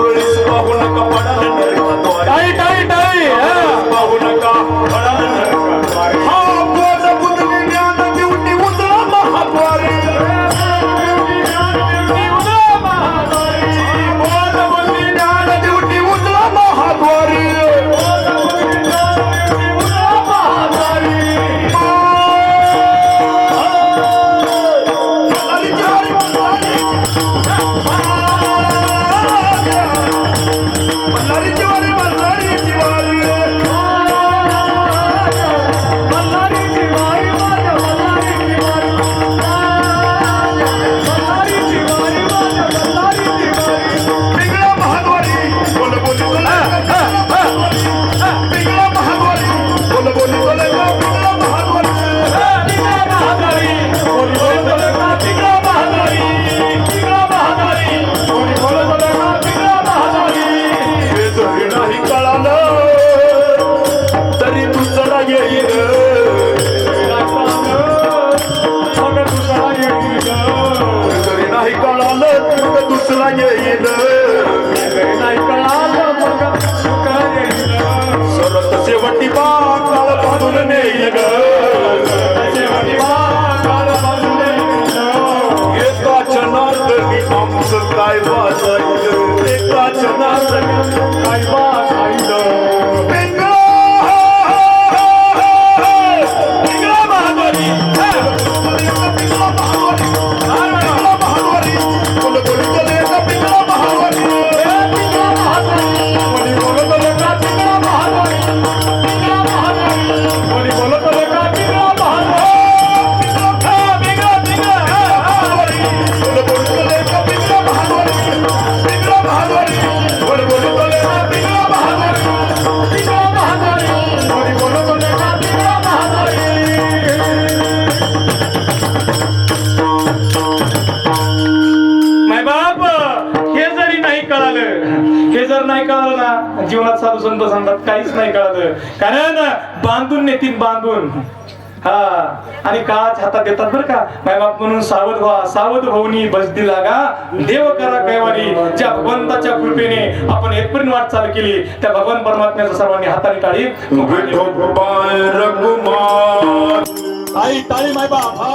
பொருள் பாகுணக்கப்பட Aman garip var जीवनात साधू संत सांगतात काहीच नाही कळत कारण बांधून नेतील बांधून हा आणि काच हातात देतात बरं का बाप म्हणून सावध व्हा सावध भाऊनी बसती लागा देव करा कैवारी ज्या भगवंताच्या कृपेने आपण वाट वाटचाल केली त्या भगवान परमात्म्याचा सर्वांनी हाताने टाळी टाळी मायबाप हा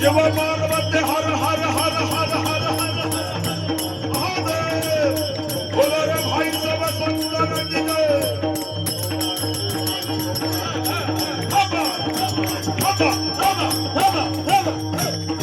शिव पार्वत हर हर हर हर हर हर महादेव बोलो रे भाई सब सुंदर जी Come on, come on, come on, come on.